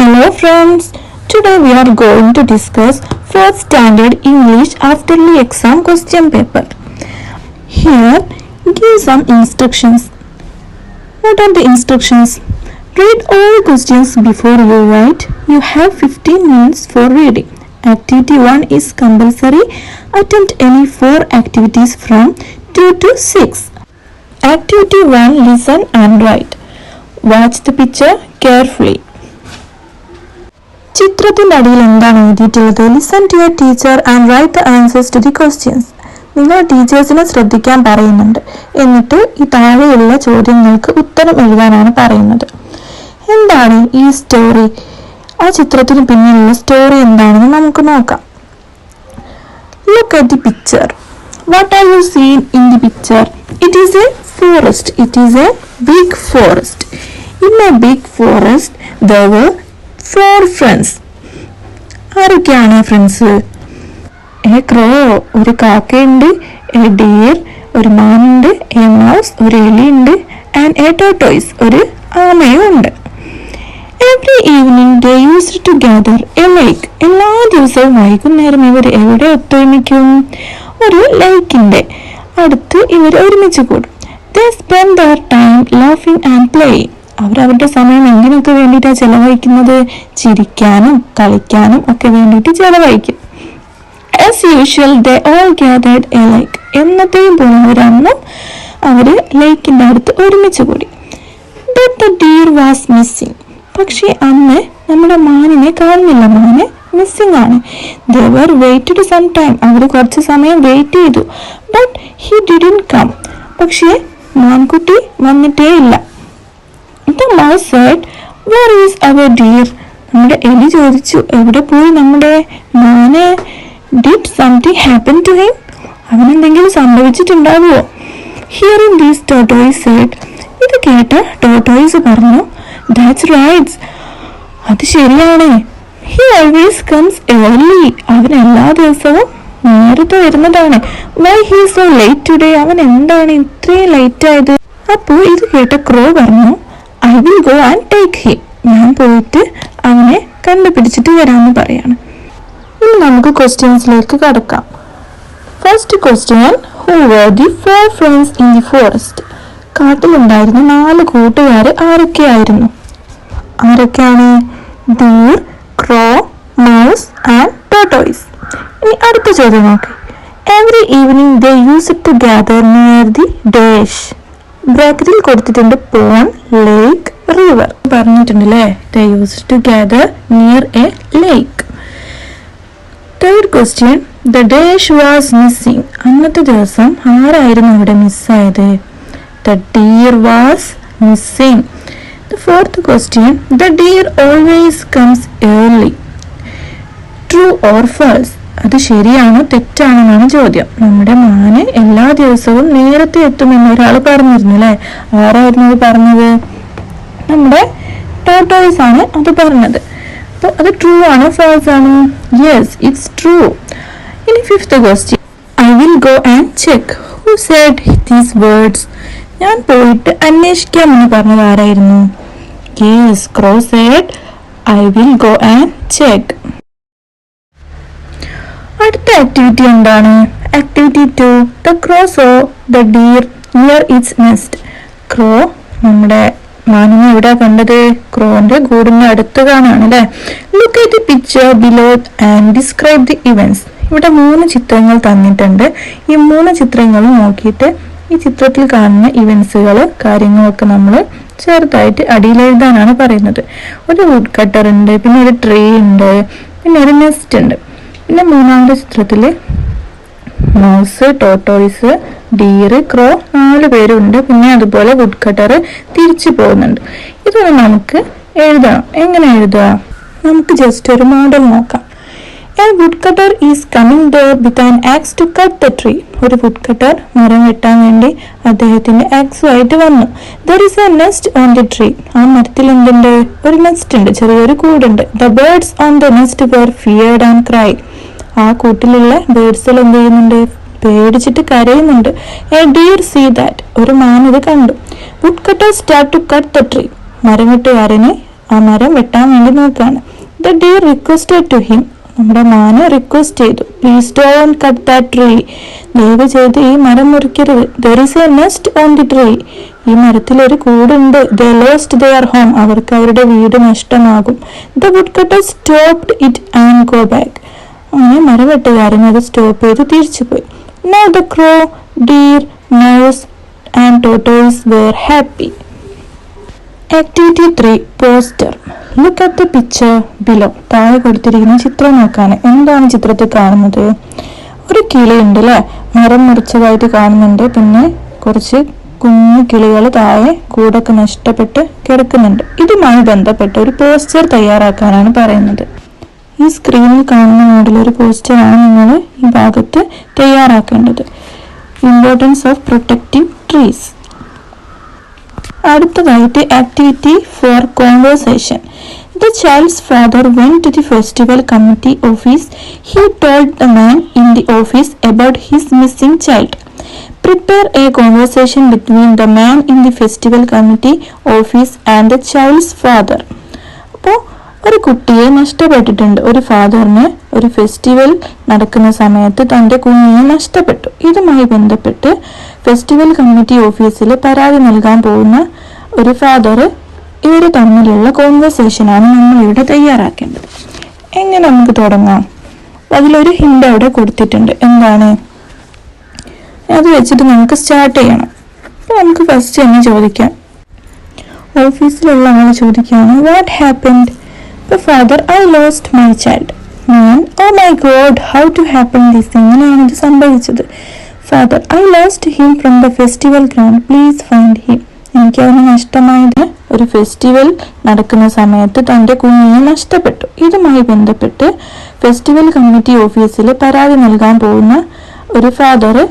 Hello friends, today we are going to discuss fourth standard English afterly exam question paper. Here, give some instructions. What are the instructions? Read all questions before you write. You have 15 minutes for reading. Activity 1 is compulsory. Attempt any 4 activities from 2 to 6. Activity 1 Listen and write. Watch the picture carefully. ചിത്രത്തിന്റെ അടിയിൽ എന്താണ് എഴുതിയിട്ടുള്ളത്? Listen to your teacher and write the answers to the questions നിങ്ങൾ ടീച്ചേഴ്സിനെ ശ്രദ്ധിക്കാൻ പറയുന്നുണ്ട്. എന്നിട്ട് ഈ താഴെയുള്ള ചോദ്യങ്ങൾക്ക് ഉത്തരം എഴുതാനാണ് പറയുന്നത്. എന്താണ് ഈ സ്റ്റോറി ആ ചിത്രത്തിന് പിന്നിലുള്ള സ്റ്റോറി എന്താണെന്ന് നമുക്ക് നോക്കാം. Look at the picture what are you seen in the picture it is a forest it is a big forest in a big forest there four friends ആരൊക്കെയാണ് ഫ്രണ്ട്സ് എ ക്രോ ഒരു കാക്കയുണ്ട് A dear ഒരു മാനുണ്ട് A mouse ഒരു എലിയുണ്ട് and A tortoise ഒരു ആമയും ഉണ്ട്. Every evening they use to gather a lake എല്ലാ ദിവസവും വൈകുന്നേരം ഇവർ എവിടെ ഒത്തൊരുമിക്കും? ഒരു ലൈക്കിന്റെ അടുത്ത് ഇവർ ഒരുമിച്ച് കൂടും. They spend their time laughing and playing അവർ അവരുടെ സമയം എന്തിനൊക്കെ വേണ്ടിയിട്ടാണ് ചെലവഴിക്കുന്നത്? ചിരിക്കാനും കളിക്കാനും ഒക്കെ വേണ്ടിയിട്ട് ചെലവഴിക്കും. As usual they all gathered a lake എന്നത്തെയും പോകുന്നവരാണെന്നും അവർ ലൈക്കിന്റെ അടുത്ത് ഒരുമിച്ച് കൂടി. But the deer was missing പക്ഷേ അന്ന് നമ്മുടെ മാനിനെ കാണുന്നില്ല. മാന് മിസ്സിംഗ് ആണ്. ദർ വെയിറ്റഡ് സം ടൈം അവർ കുറച്ച് സമയം വെയിറ്റ് ചെയ്തു. ബട്ട് ഹി ഡിഡിൻ കം പക്ഷേ മാൻകുട്ടി വന്നിട്ടേ ഇല്ല the mouse said where is our deer നമ്മുടെ എലി ചോദിച്ചു എവിടെ പോയി നമ്മുടെ മോനെ? Did something happen to him അവനെന്തെങ്കിലും സംഭവിച്ചിട്ടുണ്ടാവുമോ? ഹിയറിംഗ് ദീസ് ടോട്ടോയ്സ് സെഡ് ഇത് കേട്ട് ടോട്ടോയ്സ് പറഞ്ഞു ദാറ്റ്സ് റൈറ്റ്സ് അത് ശരിയാണ്. ഹി ഓൾവേസ് കംസ് ഏർലി അവൻ എല്ലാ ദിവസവും നേരത്തെ വരുന്നതാണ്. Why he so late today അവൻ എന്താണ് ഇത്രയും ലേറ്റ് ആയത്? അപ്പോൾ ഇത് കേട്ട ക്രോ പറഞ്ഞു I will go and take him ഞാൻ പോയിട്ട് അവനെ കണ്ടുപിടിച്ചിട്ട് വരാമെന്ന് പറയാണ്. ഇനി നമുക്ക് ക്വസ്റ്റ്യൻസിലേക്ക് കടക്കാം. First question who were the four friends in the forest കാട്ടിലുണ്ടായിരുന്ന നാല് കൂട്ടുകാർ ആരൊക്കെയായിരുന്നു? ആരൊക്കെയാണ്? Deer crow mouse and tortoise ഇനി അടുത്ത ചോദ്യം നോക്കി. Every evening they use it to gather near the dash ബ്രാക്കറ്റിൽ കൊടുത്തിട്ടുണ്ട് പോൺ ലേക്ക് റിവർ. പറഞ്ഞിട്ടുണ്ട് അല്ലേ to gather near a lake third question the dash was missing അന്നത്തെ ദിവസം ആരായിരുന്നു അവിടെ മിസ്സായത് the deer was missing the fourth question the deer always comes early true or false അത് ശരിയാണോ തെറ്റാണോ തെറ്റാണെന്നാണ് ചോദ്യം. നമ്മുടെ മാന് എല്ലാ ദിവസവും നേരത്തെ എത്തുമെന്ന് ഒരാൾ പറഞ്ഞിരുന്നു അല്ലേ ആരായിരുന്നു അത് പറഞ്ഞത്? നമ്മുടെ ടോട്ടോയ്സ് ആണ് അത് പറഞ്ഞത്. അപ്പോൾ അത് ട്രൂ ആണോ ഫാൾസ് ആണോ? യെസ് ഇറ്റ്സ് ട്രൂ ഇനി fifth question I will go and check who said these words ഞാൻ പോയിട്ട് അന്വേഷിക്കാമെന്ന് പറഞ്ഞത് ആരായിരുന്നു? Yes crow said I will go and check അടുത്ത ആക്ടിവിറ്റി എന്താണ്? Activity two the crow saw the deer near its nest crow നമ്മുടെ മാനിനെ എവിടെ കണ്ടത്? ക്രോന്റെ കൂടിന്റെ അടുത്ത് കാണാണ് അല്ലെ? Look at the picture below and describe the events ഇവിടെ മൂന്ന് ചിത്രങ്ങൾ തന്നിട്ടുണ്ട്. ഈ മൂന്ന് ചിത്രങ്ങളും നോക്കിയിട്ട് ഈ ചിത്രത്തിൽ കാണുന്ന ഇവന്റ്സുകൾ കാര്യങ്ങളൊക്കെ നമ്മൾ ചെറുതായിട്ട് അടിയിൽ എഴുതാനാണ് പറയുന്നത്. ഒരു വുഡ് കട്ടർ ഉണ്ട് പിന്നെ ഒരു ട്രീ ഉണ്ട് പിന്നെ ഒരു നെസ്റ്റ് ഉണ്ട്. പിന്നെ മൂന്നാമത്തെ ചിത്രത്തിൽ മൗസ് ടോട്ടോയിസ് ഡീറ് ക്രോ നാല് പേരുണ്ട്. പിന്നെ അതുപോലെ വുഡ് കട്ടർ തിരിച്ചു പോകുന്നുണ്ട്. ഇതൊന്ന് നമുക്ക് എഴുതണം. എങ്ങനെ എഴുതുക? നമുക്ക് ജസ്റ്റ് ഒരു മോഡൽ നോക്കാം. A wood cutter is coming door with an axe to cut the tree ഒരു വുഡ് കട്ടർ മരം വെട്ടാൻ വേണ്ടി അദ്ദേഹത്തിന്റെ ആക്സുമായിട്ട് വന്നു. There is a nest on the tree ആ മരത്തിൽ എന്തുണ്ട്? ഒരു നെസ്റ്റ് ഉണ്ട്. ചെറിയൊരു കൂടുണ്ട്. The birds on the nest were feared and cry ആ കൂട്ടിലുള്ള ബേർഡ്സിൽ എന്ത് ചെയ്യുന്നുണ്ട്? പേടിച്ചിട്ട് കരയുന്നുണ്ട്. എ ഡിയർ സീ ദാറ്റ് ഒരു മാൻ ഇത് കണ്ടു. Wood cutter start to cut the tree മരം വെട്ടുകാരന് ആ മരം വെട്ടാൻ വേണ്ടി നോക്കുകയാണ് the deer requested to him നമ്മുടെ മാന് റിക്വസ്റ്റ് ചെയ്തു. Please don't cut that tree ദയവ് ചെയ്ത് ഈ മരം മുറിക്കരുത്. There is a nest on the tree ഈ മരത്തിൽ ഒരു കൂടുണ്ട്. ദ ലോസ്റ്റ് ദയർ ഹോം അവർക്ക് അവരുടെ വീട് നഷ്ടമാകും. The wood cutter stopped it and go back അങ്ങനെ മരവെട്ടുകാരൻ അത് സ്റ്റോപ്പ് ചെയ്ത് തിരിച്ചുപോയി no the crow deer mouse and tortoise were happy activity three poster look at the picture below താഴെ കൊടുത്തിരിക്കുന്ന ചിത്രം നോക്കാണ്. എന്താണ് ചിത്രത്തിൽ കാണുന്നത്? ഒരു കിളിയുണ്ട് അല്ലേ മരം മുറിച്ചതായിട്ട് കാണുന്നുണ്ട്. പിന്നെ കുറച്ച് കുഞ്ഞു കിളികൾ താഴെ കൂടൊക്കെ നഷ്ടപ്പെട്ട് കിടക്കുന്നുണ്ട്. ഇതുമായി ബന്ധപ്പെട്ട് ഒരു പോസ്റ്റർ തയ്യാറാക്കാനാണ് പറയുന്നത്. ഈ സ്ക്രീനിൽ കാണുന്ന മോഡൽ ഒരു പോസ്റ്ററാണ് നിങ്ങൾ ഈ ഭാഗത്ത് തയ്യാറാക്കേണ്ടത്. ഇമ്പോർട്ടൻസ് ഓഫ് പ്രൊട്ടക്റ്റീവ് ട്രീസ് അടുത്തതായിട്ട് activity four conversation the child's father went to the festival committee office he told the man in the office about his missing child prepare a conversation between the man in the festival committee office and the child's father അപ്പോൾ ഒരു കുട്ടിയെ നഷ്ടപ്പെട്ടിട്ടുണ്ട്. ഒരു ഫാദറിന് ഒരു festival നടക്കുന്ന സമയത്ത് തന്റെ കുഞ്ഞിനെ നഷ്ടപ്പെട്ടു. ഇതുമായി ബന്ധപ്പെട്ട് ഫെസ്റ്റിവൽ കമ്മിറ്റി ഓഫീസിൽ പരാതി നൽകാൻ പോകുന്ന ഒരു ഫാദർ ഇവർ തമ്മിലുള്ള കോൺവെർസേഷനാണ് നമ്മളിവിടെ തയ്യാറാക്കേണ്ടത്. എങ്ങനെ നമുക്ക് തുടങ്ങാം? അതിലൊരു ഹിന്റ് അവിടെ കൊടുത്തിട്ടുണ്ട്. എന്താണ്? അത് വെച്ചിട്ട് നമുക്ക് സ്റ്റാർട്ട് ചെയ്യണം. അപ്പോൾ നമുക്ക് ഫസ്റ്റ് തന്നെ ചോദിക്കാം. ഓഫീസിലുള്ള ആൾ ചോദിക്കുകയാണ് what happened the father I lost my child ഞാൻ ഓ my god how to happen this എങ്ങനെയാണ് ഇത് സംഭവിച്ചത്. Father I lost him from the festival ground please find him എനിക്ക് അവന് നഷ്ടമായത് ഒരു ഫെസ്റ്റിവൽ നടക്കുന്ന സമയത്ത് തന്റെ കുഞ്ഞിനെ നഷ്ടപ്പെട്ടു. ഇതുമായി ബന്ധപ്പെട്ട് ഫെസ്റ്റിവൽ കമ്മിറ്റി ഓഫീസിൽ പരാതി നൽകാൻ പോകുന്ന ഒരു ഫാദർ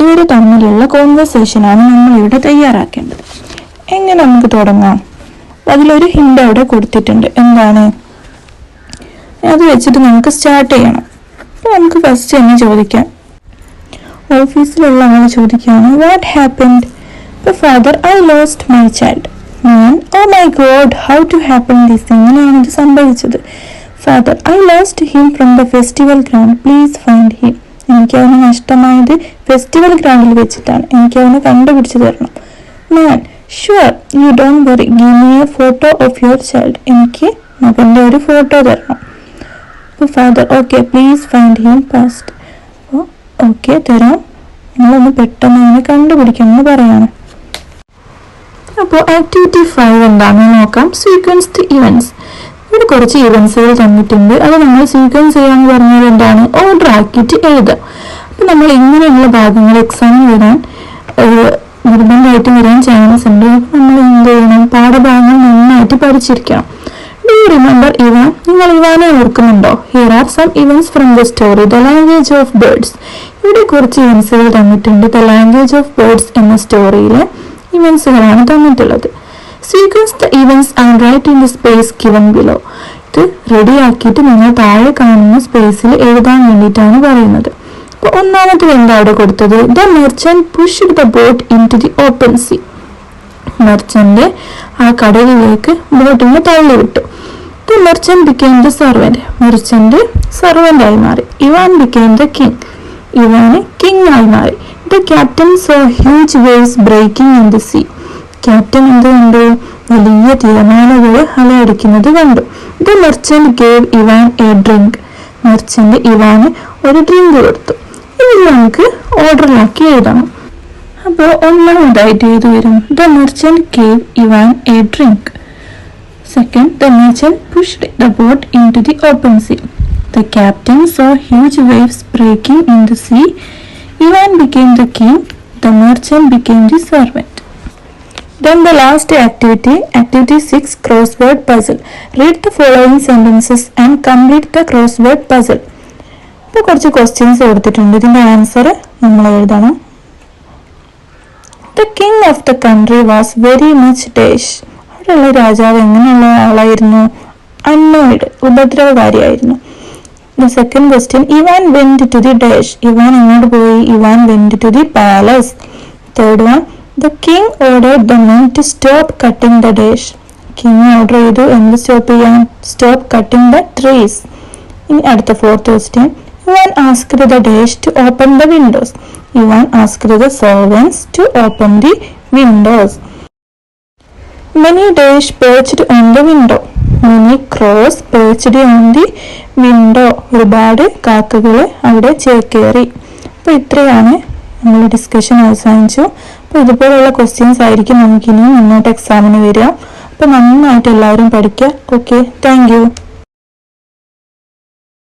ഇവർ തമ്മിലുള്ള കോൺവെർസേഷനാണ് നമ്മൾ ഇവിടെ തയ്യാറാക്കേണ്ടത്. എങ്ങനെ നമുക്ക് തുടങ്ങാം? അതിലൊരു ഹിന്റ് അവിടെ കൊടുത്തിട്ടുണ്ട്. എന്താണ്? അത് വെച്ചിട്ട് നമുക്ക് സ്റ്റാർട്ട് ചെയ്യണം. നമുക്ക് ഫസ്റ്റ് തന്നെ ചോദിക്കാം. ഓഫീസിലുള്ള ആൾ ചോദിക്കുകയാണ് what happened the father I lost my child ഞാൻ ഓ my god how to happen this എങ്ങനെയാണ് ഇത് സംഭവിച്ചത്. Father I lost him from the festival ground please find him എനിക്ക് അവന് നഷ്ടമായത് ഫെസ്റ്റിവൽ ഗ്രൗണ്ടിൽ വെച്ചിട്ടാണ്. എനിക്ക് അവന് കണ്ടുപിടിച്ചു തരണം. Man sure you don't worry give me a photo of your child എനിക്ക് മകന്റെ ഒരു ഫോട്ടോ തരണം. Father okay please find him fast okay തരാം. നിങ്ങളൊന്ന് പെട്ടെന്ന് അവനെ കണ്ടുപിടിക്കണം എന്ന് പറയാണ്. അപ്പോൾ ആക്ടിവിറ്റി ഫൈവ് എന്താണെന്ന് നോക്കാം. സീക്വൻസ് ദി ഇവന്റ്സ് ഇവിടെ കുറച്ച് ഇവൻസുകൾ തന്നിട്ടുണ്ട്. അത് നമ്മൾ സീക്വൻസ് ചെയ്യാന്ന് പറഞ്ഞാൽ എന്താണ്? ഓർഡർ ആക്കിയിട്ട് എഴുതാം അപ്പം നമ്മൾ ഇങ്ങനെയുള്ള ഭാഗങ്ങൾ എക്സാമിന് വരാൻ നിർബന്ധമായിട്ട് വരാൻ ചാൻസ് ഉണ്ട്. നമ്മൾ എന്ത് ചെയ്യണം? പാഠഭാഗങ്ങൾ നന്നായിട്ട് പഠിച്ചിരിക്കണം. റിമെമ്പർ ഇവ നിങ്ങൾ ഇവാനെ ഓർക്കുന്നുണ്ടോ? Here are some events from the story the language of birds ഇവിടെ കുറച്ച് ഇവൻസുകൾ തന്നിട്ടുണ്ട്. ദ ലാംഗ്വേജ് ഓഫ് ബേർഡ്സ് എന്ന സ്റ്റോറിയിലെ ഇവൻസുകളാണ് തന്നിട്ടുള്ളത്. Sequence the events and write in the space given below ഇത് റെഡിയാക്കിയിട്ട് നിങ്ങൾ താഴെ കാണുന്ന സ്പേസിൽ എഴുതാൻ വേണ്ടിയിട്ടാണ് പറയുന്നത്. അപ്പോൾ ഒന്നാമത്തത് എന്താ അവിടെ കൊടുത്തത്? The merchant push the boat into the open sea merchant ആ കടലിലേക്ക് ബോട്ടിനെ തള്ളിവിട്ടു. The merchant became the servant. Merchant servant ആയി മാറി. ഇവാൻ ബിക്കേം ദ കിങ് ഇവാന് കിങ് ആയി മാറി. The captain saw huge waves breaking in the sea captain എന്ത് കണ്ടു വലിയ തിരമാലകൾ അലയടിക്കുന്നത് കണ്ടു. The merchant gave Ivan a drink merchant Ivan ഒരു ഡ്രിങ്ക് കൊടുത്തു. ഇനി നമുക്ക് ഓർഡറിലാക്കി എഴുതണം. അപ്പോൾ ഒന്നാമതായിട്ട് ഏത് വരും? The merchant gave Ivan a drink Second the merchant pushed the boat into the open sea the captain saw huge waves breaking in the sea Ivan became the king the merchant became the servant Then the last activity, activity 6 crossword puzzle. Read the following sentences and complete the crossword puzzle. ഇപ്പോൾ കുറച്ച് questions കൊടുത്തിട്ടുണ്ട് ഇതിൻ്റെ answer നമ്മൾ എഴുതണം the king of the country was very much dash അവിടെയുള്ള രാജാവ് എങ്ങനെയുള്ള ആളായിരുന്നു? Annoyed ഉപദ്രവകാരിയായിരുന്നു. The second question Ivan went to the dash Ivan എങ്ങോട്ട് പോയി? Ivan went to the palace third one the king order the men to stop cutting the dash king order ചെയ്തു. എന്ത് stop ചെയ്യാൻ? Stop cutting the trees ഇനി അടുത്ത fourth question Ivan ask the dash to open the windows Ivan ask the servants to open the windows many dash perched on the window. Many crows perched on the window. ഒരുപാട് കാക്കകൾ അവിടെ ചേക്കേറി. അപ്പോൾ ഇത്രയാണ് നമ്മൾ discussion അവസാനിച്ചു. അപ്പോൾ ഇതുപോലുള്ള questions ആയിരിക്കും നമുക്കിനി മുന്നോട്ട് എക്സാമിന് വരിക. അപ്പോൾ നന്നായിട്ട് എല്ലാവരും പഠിക്കുക. Okay thank